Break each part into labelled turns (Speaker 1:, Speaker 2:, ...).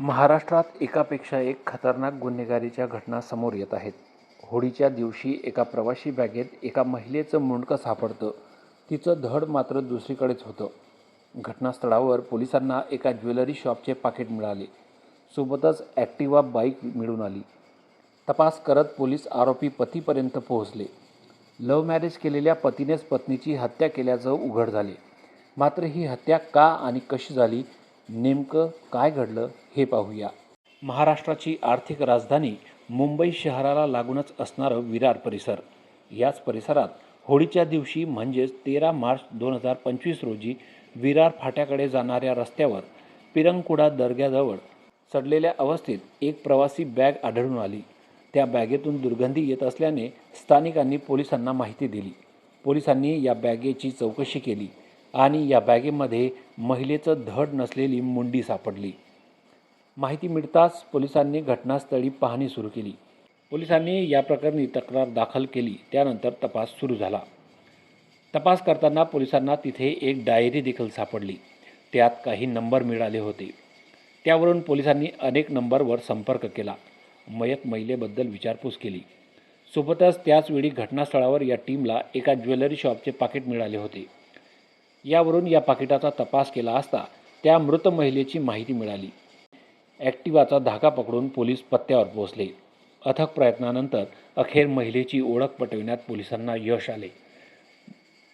Speaker 1: महाराष्ट्रात एकापेक्षा एक खतरनाक गुन्हेगारीच्या घटना समोर येत आहेत. होळीच्या दिवशी एका प्रवासी बॅगेत एका महिलेचं मुंडकं सापडतं. तिचं धड मात्र दुसरीकडेच होतं. घटनास्थळावर पोलिसांना एका ज्वेलरी शॉपचे पाकिट मिळाले. सोबतच ॲक्टिवा बाईक मिळून आली. तपास करत पोलीस आरोपी पतीपर्यंत पोहोचले. लव्ह मॅरेज केलेल्या पतीनेच पत्नीची हत्या केल्याचं उघड झाले. मात्र ही हत्या का आणि कशी झाली? नेमकं काय घडलं? हे पाहूया. महाराष्ट्राची आर्थिक राजधानी मुंबई शहराला लागूनच असणारं विरार परिसर. याच परिसरात होळीच्या दिवशी म्हणजेच तेरा मार्च दोन हजार पंचवीस रोजी विरार फाट्याकडे जाणाऱ्या रस्त्यावर पिरंकुडा दर्ग्याजवळ चढलेल्या अवस्थेत एक प्रवासी बॅग आढळून आली. त्या बॅगेतून दुर्गंधी येत असल्याने स्थानिकांनी पोलिसांना माहिती दिली. पोलिसांनी या बॅगेची चौकशी केली आणि या बॅगेमध्ये महिलेचं धड नसलेली मुंडी सापडली. माहिती मिळताच पोलिसांनी घटनास्थळी पाहणी सुरू केली. पोलिसांनी या प्रकरणी तक्रार दाखल केली. त्यानंतर तपास सुरू झाला. तपास करताना पोलिसांना तिथे एक डायरी देखील सापडली. त्यात काही नंबर मिळाले होते. त्यावरून पोलिसांनी अनेक नंबरवर संपर्क केला. मयत महिलेबद्दल विचारपूस केली. सोबतच त्याचवेळी घटनास्थळावर या टीमला एका ज्वेलरी शॉपचे पाकिट मिळाले होते. यावरून या पाकिटाचा तपास केला असता त्या मृत महिलेची माहिती मिळाली. ॲक्टिवाचा धागा पकडून पोलीस पत्त्यावर पोहोचले. अथक प्रयत्नानंतर अखेर महिलेची ओळख पटविण्यात पोलिसांना यश आले.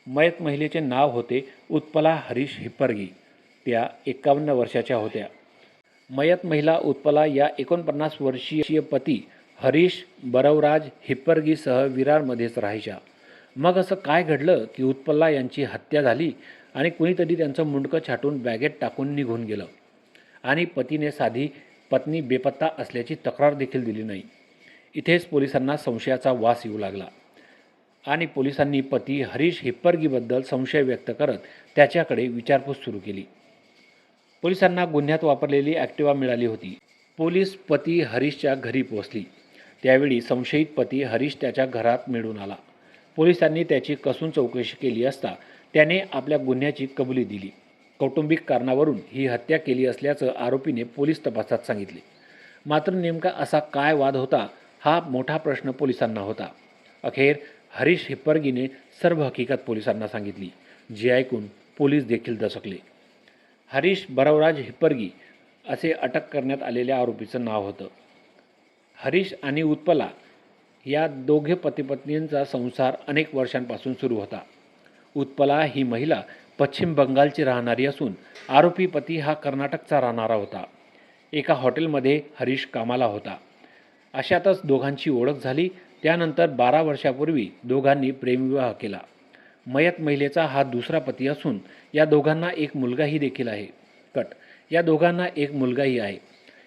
Speaker 1: मयत महिलेचे नाव होते उत्पला हरीश हिप्परगी. त्या एकावन्न वर्षाच्या होत्या. मयत महिला उत्पला या एकोणपन्नास वर्षीय पती हरीश बरवराज हिप्परगीसह विरारमध्येच राहायच्या. मग असं काय घडलं की उत्पल्ला यांची हत्या झाली आणि कुणीतरी त्यांचं मुंडकं छाटून बॅगेत टाकून निघून गेलं? आणि पतीने साधी पत्नी बेपत्ता असल्याची तक्रार देखील दिली नाही. इथेच पोलिसांना संशयाचा वास येऊ लागला. आणि पोलिसांनी पती हरीश हिप्परगीबद्दल संशय व्यक्त करत त्याच्याकडे विचारपूस सुरू केली. पोलिसांना गुन्ह्यात वापरलेली ॲक्टिवा मिळाली होती. पोलीस पती हरीशच्या घरी पोहोचली. त्यावेळी संशयित पती हरीश त्याच्या घरात मिळून आला. पोलिसांनी त्याची कसून चौकशी केली असता त्याने आपल्या गुन्ह्याची कबुली दिली. कौटुंबिक कारणावरून ही हत्या केली असल्याचं आरोपीने पोलीस तपासात सांगितले. मात्र नेमका असा काय वाद होता हा मोठा प्रश्न पोलिसांना होता. अखेर हरीश हिप्परगीने सर्व हकीकत पोलिसांना सांगितली जे ऐकून पोलीस देखील दचकले. हरीश बरवराज हिप्परगी असे अटक करण्यात आलेल्या आरोपीचं नाव होतं. हरीश आणि उत्पला या दोघे पतीपत्नींचा संसार अनेक वर्षांपासून सुरू होता. उत्पला ही महिला पश्चिम बंगालची राहणारी असून आरोपी पती हा कर्नाटकचा राहणारा होता. एका हॉटेलमध्ये हरीश कामाला होता. अशातच दोघांची ओळख झाली. त्यानंतर बारा वर्षापूर्वी दोघांनी प्रेमविवाह केला. मयत महिलेचा हा दुसरा पती असून या दोघांना एक मुलगाही देखील आहे. कट. या दोघांना एक मुलगाही आहे.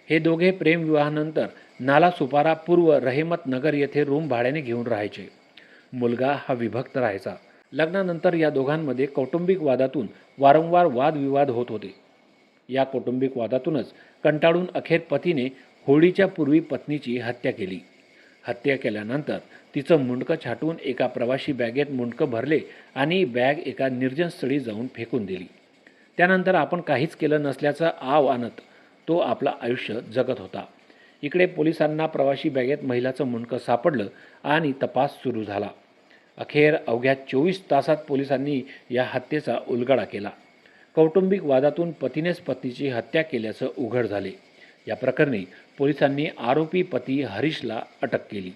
Speaker 1: हे दोघे प्रेमविवाहानंतर नाला सुपारा पूर्व रहेमत नगर येथे रूम भाड्याने घेऊन राहायचे. मुलगा हा विभक्त राहायचा. लग्नानंतर या दोघांमध्ये कौटुंबिक वादातून वारंवार वादविवाद होत होते. या कौटुंबिक वादातूनच कंटाळून अखेर पतीने होळीच्या पूर्वी पत्नीची हत्या केली. हत्या केल्यानंतर तिचं मुंडकं छाटून एका प्रवाशी बॅगेत मुंडकं भरले आणि बॅग एका निर्जन स्थळी जाऊन फेकून दिली. त्यानंतर आपण काहीच केलं नसल्याचं आव आणत तो आपलं आयुष्य जगत होता. इकडे पोलिसांना प्रवाशी बॅगेत महिलाचं मुंडकं सापडलं आणि तपास सुरू झाला. अखेर अवघ्या चोवीस तासात पोलिसांनी या हत्येचा उलगडा केला. कौटुंबिक वादातून पतीनेच पत्नीची हत्या केल्याचं उघड झाले. या प्रकरणी पोलिसांनी आरोपी पती हरीशला अटक केली.